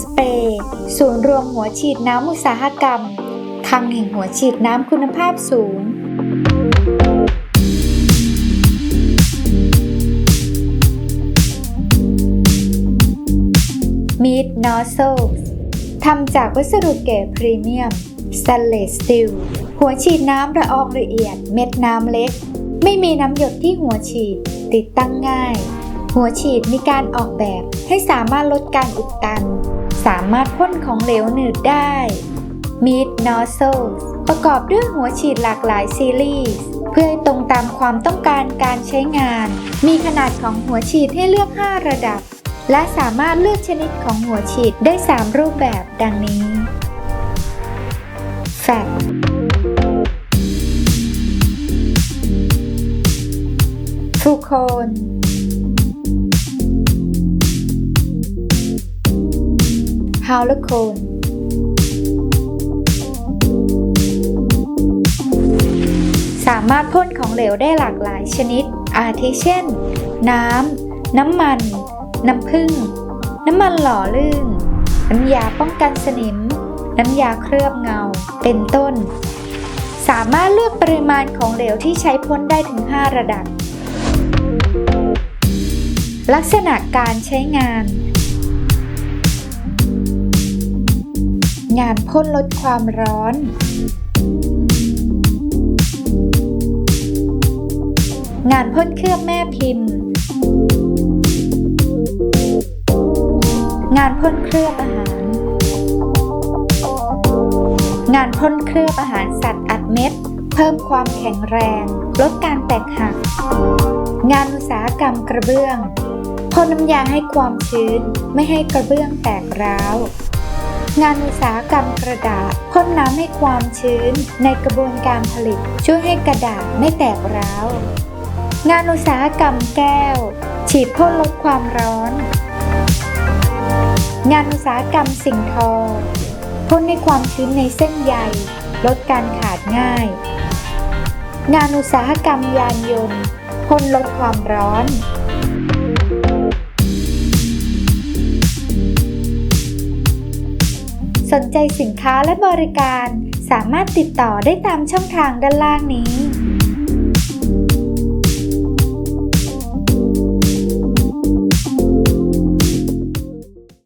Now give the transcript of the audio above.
สเปรย์ศูนย์รวมหัวฉีดน้ำอุตสาหกรรมคลังแห่งหัวฉีดน้ำคุณภาพสูง Meat Nozzles ทำจากวัสดุเกรดพรีเมียม Stainless Steel หัวฉีดน้ำระอองละเอียดเม็ดน้ำเล็ก ไม่มีน้ำหยดที่หัวฉีด ติดตั้งง่าย หัวฉีดมีการออกแบบให้สามารถลดการอุดตัน สามารถพ่นของเหลวหนืดได้ Meat Nozzles ประกอบด้วยหัวฉีดหลากหลายซีรีส์เพื่อให้ตรงตามความต้องการการใช้งาน มีขนาดของหัวฉีดให้เลือก 5 ระดับ และสามารถเลือกชนิดของหัวฉีดได้ 3 รูปแบบดังนี้ Fat ฟูโคน ฮาวลโคนสามารถพ่นของเหลวได้หลากหลายชนิด อาทิเช่น น้ำ น้ำมัน น้ำผึ้ง น้ำมันหล่อลื่น น้ำยาป้องกันสนิม น้ำยาเคลือบเงา เป็นต้น สามารถเลือกปริมาณของเหลวที่ใช้พ่นได้ถึง 5 ระดับ ลักษณะการใช้งาน งานพ่นลดความร้อน งานพ่นเคลือบแม่พิมพ์ งานพ่นเคลือบอาหาร งานพ่นเคลือบอาหารสัตว์อัดเม็ด เพิ่มความแข็งแรง ลดการแตกหัก งานอุตสาหกรรมกระเบื้องพ่นน้ำยาให้ความชื้น ไม่ให้กระเบื้องแตกร้าว งานอุตสาหกรรมกระดาษพ่นน้ำให้ความชื้นในกระบวนการผลิต ช่วยให้กระดาษไม่แตกร้าว งานอุตสาหกรรมแก้ว ฉีดพ่นลดความร้อน งานอุตสาหกรรมสิ่งทอพ่นในความชื้นในเส้นใย ลดการขาดง่าย งานอุตสาหกรรมยานยนต์พ่นลดความร้อน สนใจสินค้าและบริการ สามารถติดต่อได้ตามช่องทางด้านล่างนี้